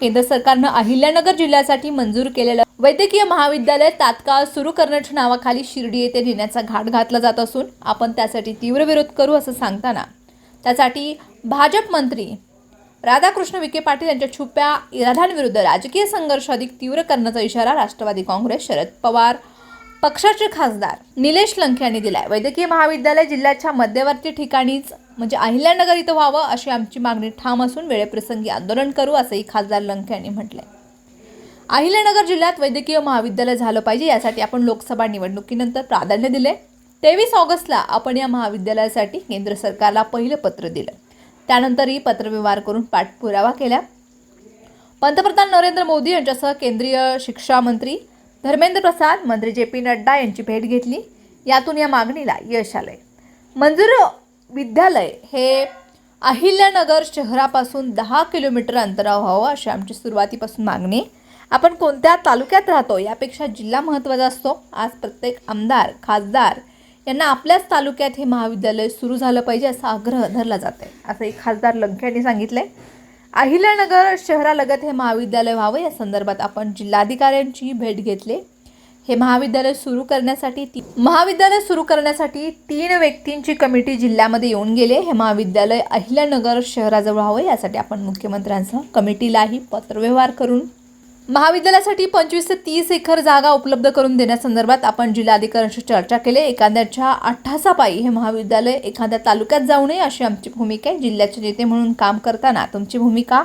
केंद्र सरकारनं अहिल्यानगर जिल्ह्यासाठी मंजूर केलेलं वैद्यकीय महाविद्यालय तात्काळ सुरू करण्याच्या नावाखाली शिर्डी येथे नेण्याचा घाट घातला जात असून आपण त्यासाठी तीव्र विरोध करू असं सांगताना. त्यासाठी भाजप मंत्री राधाकृष्ण विखे पाटील यांच्या छुप्या इराधांविरुद्ध राजकीय संघर्ष अधिक तीव्र करण्याचा इशारा राष्ट्रवादी काँग्रेस शरद पवार पक्षाचे खासदार निलेश लंके यांनी दिलाय. वैद्यकीय महाविद्यालय जिल्ह्याच्या मध्यवर्ती ठिकाणीच म्हणजे अहिल्यानगर इथं व्हावं अशी आमची मागणी ठाम असून वेळेप्रसंगी आंदोलन करू असंही खासदार लंके यांनी म्हटलंय. अहिल्यानगर जिल्ह्यात वैद्यकीय महाविद्यालय झालं पाहिजे यासाठी आपण लोकसभा निवडणुकीनंतर प्राधान्य दिले तेवीस ऑगस्टला आपण या महाविद्यालयासाठी केंद्र सरकारला पहिलं पत्र दिलं. त्यानंतरही पत्रव्यवहार करून पाठपुरावा केला. पंतप्रधान नरेंद्र मोदी यांच्यासह केंद्रीय शिक्षा मंत्री धर्मेंद्र प्रसाद मंत्री जे पी नड्डा यांची भेट घेतली. यातून या मागणीला यश आलंय. मंजूर विद्यालय हे अहिल्यानगर शहरापासून दहा किलोमीटर अंतरावर व्हावं अशी आमची सुरुवातीपासून मागणी. आपण कोणत्या तालुक्यात राहतो यापेक्षा जिल्हा महत्त्वाचा असतो. आज प्रत्येक आमदार खासदार यांना आपल्याच तालुक्यात हे महाविद्यालय सुरू झालं पाहिजे असा आग्रह धरला जात आहे असं एक खासदार लंके यांनी सांगितलंय. अहिल्यानगर शहरालगत हे महाविद्यालय व्हावं या संदर्भात आपण जिल्हाधिकाऱ्यांची भेट घेतली. हे महाविद्यालय सुरू करण्यासाठी ती महाविद्यालय सुरू करण्यासाठी तीन व्यक्तींची कमिटी जिल्ह्यामध्ये येऊन गेले हे महाविद्यालय अहिल्यानगर शहराजवळ हवं यासाठी आपण मुख्यमंत्र्यांसह कमिटीलाही पत्रव्यवहार करून महाविद्यालयासाठी पंचवीस ते तीस एकर जागा उपलब्ध करून देण्यासंदर्भात आपण जिल्हाधिकाऱ्यांशी चर्चा केली. एखाद्याच्या अठ्ठासापायी हे महाविद्यालय एखाद्या तालुक्यात जाऊ नये अशी आमची भूमिका आहे. जिल्ह्याचे नेते म्हणून काम करताना तुमची भूमिका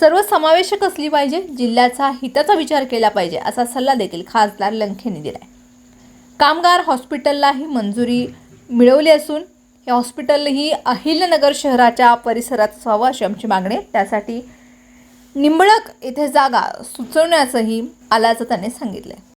सर्वसमावेशक असली पाहिजे जिल्ह्याचा हिताचा विचार केला पाहिजे असा सल्ला देखील खासदार लंखेंनी दिलाय. कामगार हॉस्पिटललाही मंजुरी मिळवली असून हे हॉस्पिटल ही शहराच्या परिसरात व्हावं अशी आमची मागणी आहे. त्यासाठी निंबळक येथे जागा सुचवण्याचंही आल्याचं त्याने आहे